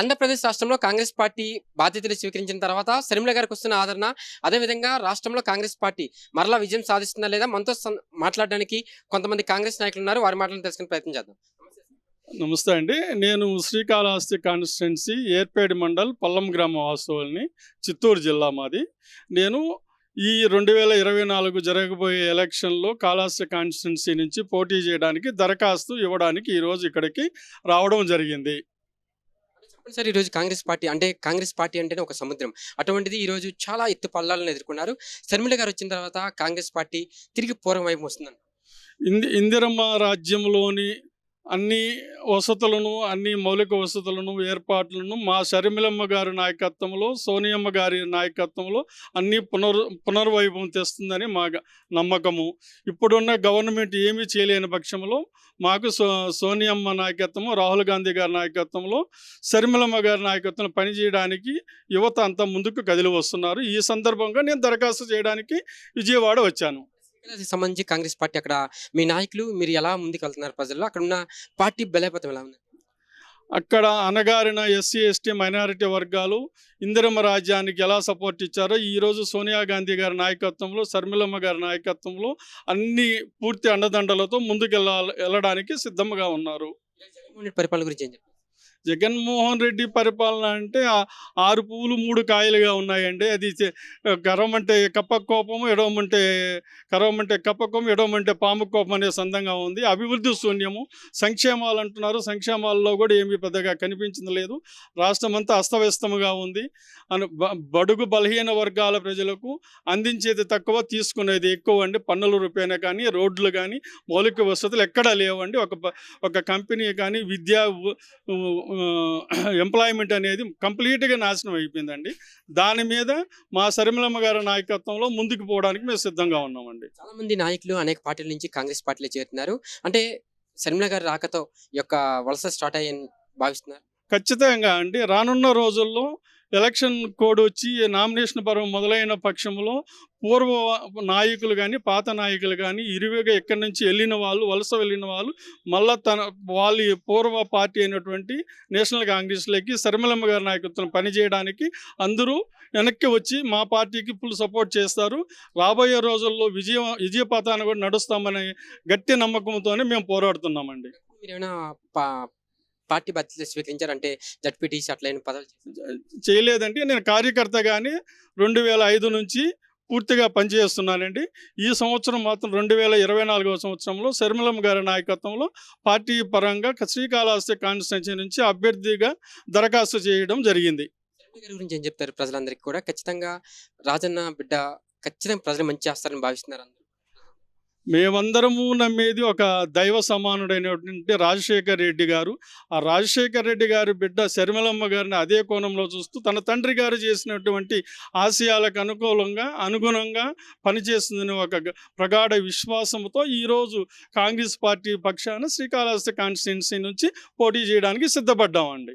ఆంధ్రప్రదేశ్ రాష్ట్రంలో కాంగ్రెస్ పార్టీ బాధ్యతలు స్వీకరించిన తర్వాత శర్మిల గారికి వస్తున్న ఆదరణ అదేవిధంగా రాష్ట్రంలో కాంగ్రెస్ పార్టీ మరలా విజయం సాధిస్తుందా లేదా మనతో మాట్లాడడానికి కొంతమంది కాంగ్రెస్ నాయకులు ఉన్నారు. వారి మాటలను తెలుసుకునే ప్రయత్నం చేద్దాం. నమస్తే అండి. నేను శ్రీకాళహస్తి కాన్స్టిట్యున్సీ ఏర్పేడి మండల్ పల్లం గ్రామ వాస్తవుల్ని చిత్తూరు జిల్లా మాది. నేను ఈ రెండు వేల ఇరవై నాలుగు జరగబోయే ఎలక్షన్లో కాళహస్తి కాన్స్టిట్యున్సీ నుంచి పోటీ చేయడానికి దరఖాస్తు ఇవ్వడానికి ఈరోజు ఇక్కడికి రావడం జరిగింది. సార్ ఈరోజు కాంగ్రెస్ పార్టీ అంటే కాంగ్రెస్ పార్టీ అంటేనే ఒక సముద్రం. అటువంటిది ఈ రోజు చాలా ఎత్తు పల్లాలను ఎదుర్కొన్నారు. శర్మిల గారు వచ్చిన తర్వాత కాంగ్రెస్ పార్టీ తిరిగి పూర్వం వైపు వస్తుందని ఇంది ఇందిరమ్మ రాజ్యంలోని అన్ని వసతులను అన్ని మౌలిక వసతులను ఏర్పాట్లను మా షర్మిలమ్మ గారి నాయకత్వంలో సోనియమ్మ గారి నాయకత్వంలో అన్ని పునర్ పునర్వైభవం తెస్తుందని మా నమ్మకము. ఇప్పుడున్న గవర్నమెంట్ ఏమీ చేయలేని పక్షంలో మాకు సో సోనియమ్మ నాయకత్వము రాహుల్ గాంధీ గారి నాయకత్వంలో షర్మిలమ్మ గారి నాయకత్వంలో పనిచేయడానికి యువత అంతా ముందుకు కదిలి వస్తున్నారు. ఈ సందర్భంగా నేను దరఖాస్తు చేయడానికి విజయవాడ వచ్చాను. సంబంధించి కాంగ్రెస్ పార్టీ అక్కడ మీ నాయకులు మీరు ఎలా ముందుకు వెళ్తున్నారు ప్రజల్లో? అక్కడ ఉన్న పార్టీ బలపతం ఎలా ఉంది? అక్కడ అనగారిన ఎస్సీ ఎస్టీ మైనారిటీ వర్గాలు ఇందిరమ్మ రాజ్యానికి ఎలా సపోర్ట్ ఇచ్చారో ఈరోజు సోనియా గాంధీ గారి నాయకత్వంలో శర్మిలమ్మ గారి నాయకత్వంలో అన్ని పూర్తి అండదండలతో ముందుకు వెళ్ళాలి వెళ్ళడానికి సిద్ధంగా ఉన్నారు. పరిపాలన గురించి జగన్మోహన్ రెడ్డి పరిపాలన అంటే ఆరు పువ్వులు మూడు కాయలుగా ఉన్నాయండి. అది గర్వమంటే కప్ప కోపం ఎడవమంటే గర్వమంటే కప్ప కోపం ఎడవమంటే పాము కోపం అనే సందంగా ఉంది. అభివృద్ధి శూన్యము. సంక్షేమాలు అంటున్నారు. సంక్షేమాల్లో కూడా ఏమీ పెద్దగా కనిపించడం లేదు. రాష్ట్రం అంతా అస్తవ్యస్తముగా ఉంది. అను బ- బడుగు బలహీన వర్గాల ప్రజలకు అందించేది తక్కువ తీసుకునేది ఎక్కువ అండి. పన్నుల రూపాయన కానీ రోడ్లు కానీ మౌలిక వసతులు ఎక్కడా లేవండి. ఒక ఒక కంపెనీ కానీ విద్యా ఎంప్లాయ్మెంట్ అనేది కంప్లీట్గా నాశనం అయిపోయిందండి. దాని మీద మా శర్మిలమ్మ గారి నాయకత్వంలో ముందుకు పోవడానికి మేము సిద్ధంగా ఉన్నామండి. చాలా మంది నాయకులు అనేక పార్టీల నుంచి కాంగ్రెస్ పార్టీలో చేరుతున్నారు. అంటే శర్మిల గారి రాకతో ఈ యొక్క వలస స్టార్ట్ అయ్యని భావిస్తున్నారు? ఖచ్చితంగా అండి. రానున్న రోజుల్లో ఎలక్షన్ కోడ్ వచ్చి నామినేషన్ పర్వం మొదలైన పక్షంలో పూర్వ నాయకులు కానీ పాత నాయకులు కానీ ఇరువుగా ఎక్కడి నుంచి వెళ్ళిన వాళ్ళు వలస వెళ్ళిన వాళ్ళు మళ్ళా తన వాళ్ళ పూర్వ పార్టీ అయినటువంటి నేషనల్ కాంగ్రెస్లోకి శర్మిలమ్మ గారి నాయకత్వం పనిచేయడానికి అందరూ వెనక్కి వచ్చి మా పార్టీకి ఫుల్ సపోర్ట్ చేస్తారు రాబోయే రోజుల్లో విజయ విజయ పథాన్ని కూడా నడుస్తామనే గట్టి నమ్మకంతోనే మేము పోరాడుతున్నామండి పార్టీ బాధ్యతలు స్వీకరించారంటే జడ్పీటీసీ అట్లైన పదవులు చేశారు. చేయలేదంటే నేను కార్యకర్త కానీ రెండు వేల ఐదు నుంచి పూర్తిగా పనిచేస్తున్నానండి. ఈ సంవత్సరం మాత్రం రెండు వేల ఇరవై నాలుగవ సంవత్సరంలో శర్మిలం గారి నాయకత్వంలో పార్టీ పరంగా శ్రీకాళహస్తి కాన్స్టిట్యున్సీ నుంచి అభ్యర్థిగా దరఖాస్తు చేయడం జరిగింది. గురించి ఏం చెప్తారు ప్రజలందరికీ కూడా? ఖచ్చితంగా రాజన్న బిడ్డ ఖచ్చితంగా ప్రజలు మంచి చేస్తారని భావిస్తున్నారు అందరూ. మేమందరము నమ్మేది ఒక దైవ సమానుడైనటువంటి రాజశేఖర్ రెడ్డి గారు. ఆ రాజశేఖర్ రెడ్డి గారి బిడ్డ శర్మిలమ్మ గారిని అదే కోణంలో చూస్తూ తన తండ్రి గారు చేసినటువంటి ఆశయాలకు అనుకూలంగా అనుగుణంగా పనిచేస్తుందని ఒక ప్రగాఢ విశ్వాసంతో ఈరోజు కాంగ్రెస్ పార్టీ పక్షాన శ్రీకాళహస్తి కాన్స్టిట్యున్సీ నుంచి పోటీ చేయడానికి సిద్ధపడ్డామండి.